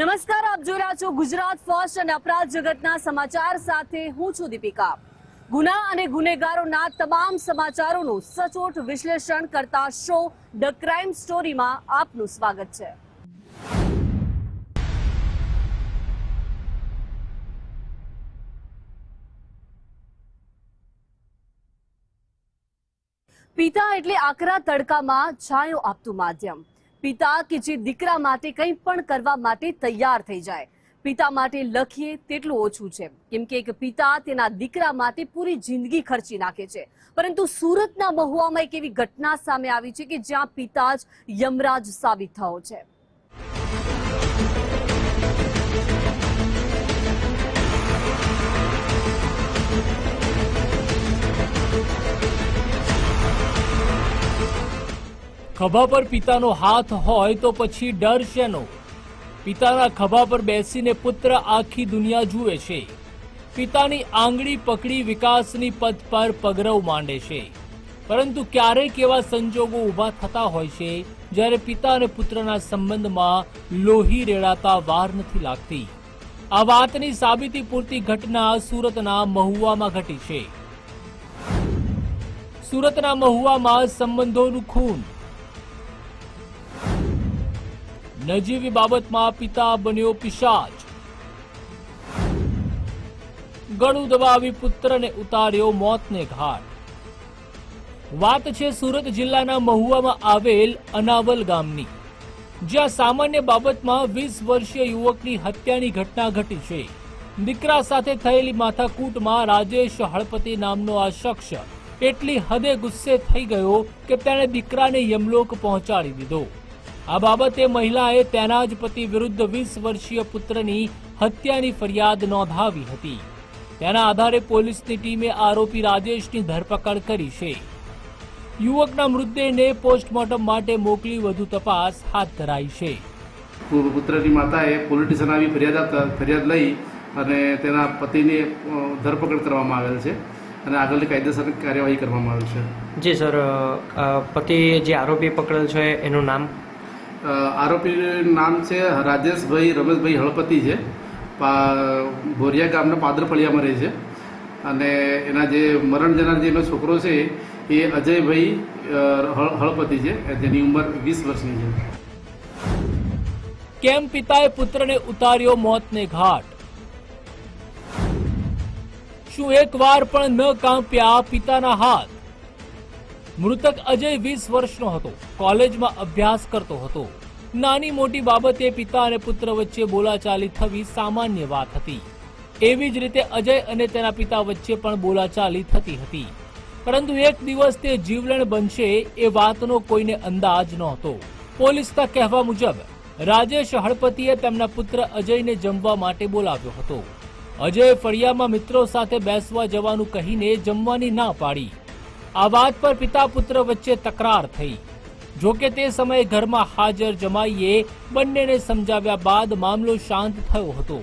નમસ્કાર, આપ જોઈ રહ્યા છો ગુજરાત ફર્સ્ટ અને અપરાધ જગતના સમાચાર સાથે હું છું દીપિકા. ગુના અને ગુનેગારોના તમામ સમાચારોનું સચોટ વિશ્લેષણ કરતા શો ધ ક્રાઇમ સ્ટોરીમાં આપનું સ્વાગત છે. પિતા એટલે આકરા તડકામાં છાંયો આપતું માધ્યમ. પિતા કે જે દીકરા માટે કંઈ પણ કરવા માટે તૈયાર થઈ જાય. પિતા માટે લખીએ તેટલું ઓછું છે. કેમ કે એક પિતા તેના દીકરા માટે પૂરી જિંદગી ખર્ચી નાખે છે. પરંતુ સુરતના મહુવામાં એક એવી ઘટના સામે આવી છે કે જ્યાં પિતા જ યમરાજ સાબિત થયો છે. ખભા પર પિતાનો હાથ હોય તો પછી ડર શેનો? પિતાના ખભા પર બેસીને પુત્ર આખી દુનિયા જુએ છે. પિતાની આંગળી પકડી વિકાસની પથ પર પગરવ માંડે છે. પરંતુ ક્યારેક એવા સંજોગો ઊભા થતા હોય છે, જ્યારે પિતા અને પુત્રના સંબંધમાં લોહી રેડાતા વાર નથી લાગતી. આ વાતની સાબિતી પૂરતી ઘટના સુરતના મહુવામાં ઘટી છે. સુરતના મહુવામાં સંબંધોનું ખૂન નજીવી બાબતમાં પિતા બન્યો પિશાચ. ગળું દબાવી પુત્રને ઉતાર્યો મોતને ઘાટ. વાત છે સુરત જિલ્લાના મહુવામાં આવેલ અનાવલ ગામની, જ્યાં સામાન્ય બાબતમાં વીસ વર્ષીય યુવકની હત્યાની ઘટના ઘટી છે. દીકરા સાથે થયેલી માથાકૂટમાં રાજેશ હળપતિ નામનો આ શખ્સ એટલી હદે ગુસ્સે થઈ ગયો કે તેણે દીકરાને યમલોક પહોંચાડી દીધો. આ બાબતે મહિલાએ તેના જ પતિ વિરુદ્ધ વીસ વર્ષીય પુત્રની હત્યાની ફરિયાદ નોંધાવી હતી. તેના આધારે પોલીસની ટીમે આરોપી રાજેશની ધરપકડ કરી છે. યુવકના મૃતદેહને પોસ્ટમોર્ટમ માટે મોકલી વધુ તપાસ હાથ ધરાઈ છે. પુત્રની માતાએ પોલીસ સ્ટેશન આવી ફરિયાદ આપતા ફરિયાદ લઈ અને તેના પતિની ધરપકડ કરવામાં આવેલ છે અને આગળની કાયદેસર કાર્યવાહી કરવામાં આવેલ છે. જી સર પતિ જે આરોપી પકડેલ છે એનું નામ? આરોપીનું નામ છે રાજેશભાઈ, રમેશભાઈ હળપતિ છે. ભોરિયા ગામના પાદરફળિયામાં રહે છે. અને એના જે મરણ જનાર જે એનો છોકરો છે, એ અજયભાઈ હળપતિ છે જેની ઉંમર વીસ વર્ષની છે. કેમ પિતાએ પુત્રને ઉતાર્યો મોતને ઘાટ? શું એકવાર પણ ન કાંપ્યા પિતાના હાથ? મૃતક અજય વીસ વર્ષનો હતો. કોલેજમાં અભ્યાસ કરતો હતો. નાની મોટી બાબતે પિતા અને પુત્ર વચ્ચે બોલાચાલી થવી સામાન્ય વાત હતી. એવી જ રીતે અજય અને તેના પિતા વચ્ચે પણ બોલાચાલી થતી હતી. પરંતુ એક દિવસ તે જીવલેણ બનશે એ વાતનો કોઈને અંદાજ નહોતો. પોલીસના કહેવા મુજબ, રાજેશ હળપતિએ તેમના પુત્ર અજયને જમવા માટે બોલાવ્યો હતો. અજયે ફળિયામાં મિત્રો સાથે બેસવા જવાનું કહીને જમવાની ના પાડી. આ વાત પર પિતા પુત્ર વચ્ચે તકરાર થઈ. જોકે તે સમયે ઘરમાં હાજર જમાઈએ બંનેને સમજાવ્યા બાદ મામલો શાંત થયો હતો.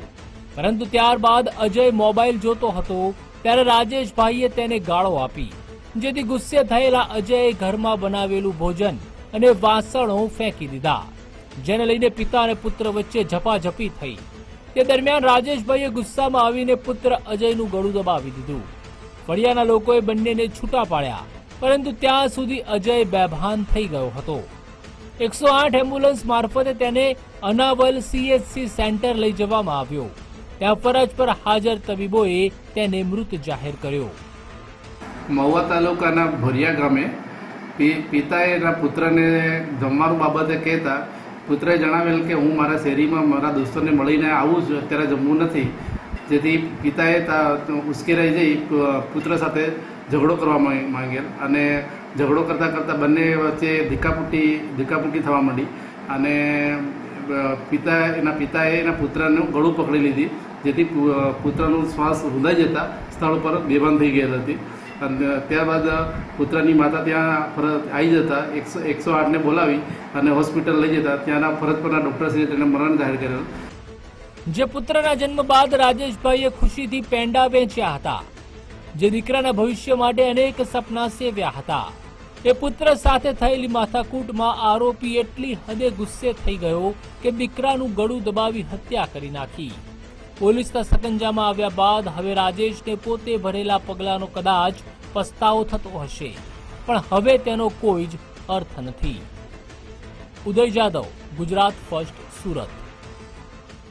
પરંતુ ત્યારબાદ અજય મોબાઈલ જોતો હતો, ત્યારે રાજેશભાઈએ તેને ગાળો આપી, જેથી ગુસ્સે થયેલા અજયે ઘરમાં બનાવેલું ભોજન અને વાસણો ફેંકી દીધા, જેને લઈને પિતા અને પુત્ર વચ્ચે ઝપાઝપી થઈ. તે દરમિયાન રાજેશભાઈએ ગુસ્સામાં આવીને પુત્ર અજયનું ગળું દબાવી દીધું. ફળિયાના લોકોએ બંનેને છૂટા પાડ્યા, પરંતુ ત્યાં સુધી અજય બેભાન થઈ ગયો હતો. એકસો આઠ એમ્બ્યુલન્સ મારફતે તેને અનાવલ સીએચસી સેન્ટર લઈ જવામાં આવ્યો. ત્યાં ફરજ પર હાજર તબીબોએ તેને મૃત જાહેર કર્યો. મહુવા તાલુકાના ભોરિયા ગામે પિતાએ એના પુત્રને જમવાનું બાબતે કહેતા પુત્રએ જણાવેલ કે હું મારા શેરીમાં મારા દોસ્તોને મળીને આવું છું, અત્યારે જમવું નથી. જેથી પિતાએ ઉશ્કેરાઈ જઈ પુત્ર સાથે ઝઘડો કરવા માંગેલ. અને ઝઘડો કરતાં કરતાં બંને વચ્ચે ધીકાપુટ્ટી ધીકાપુટ્ટી થવા માંડી. અને પિતા, એના પિતાએ એના પુત્રનું ગળું પકડી લીધી, જેથી પુત્રનું શ્વાસ રૂંધાઈ જતા સ્થળ પર બેભાન થઈ ગયેલ હતી. અને ત્યારબાદ પુત્રની માતા ત્યાં ફરજ આવી જતા એકસો એકસો આઠને બોલાવી અને હોસ્પિટલ લઈ જતા ત્યાંના ફરજ પરના ડૉક્ટરશ્રીએ તેને મરણ જાહેર કરેલ. જે પુત્રના જન્મ બાદ રાજેશભાઈએ ખુશીથી પેંડા વેચ્યા હતા. જે દીકરાના ભવિષ્ય માટે અનેક સપના સેવ્યા હતા. એ પુત્ર સાથે થયેલી માથાકૂટમાં આરોપી એટલી હદે ગુસ્સે થઈ ગયો કે દીકરાનું ગળું દબાવી હત્યા કરી નાખી. પોલીસના સકંજામાં આવ્યા બાદ હવે રાજેશને પોતે ભરેલા પગલાંનો કદાચ પસ્તાવો થતો હશે. પણ હવે તેનો કોઈ જ અર્થ નથી. ઉદય જાદવ, ગુજરાત ફર્સ્ટ, સુરત.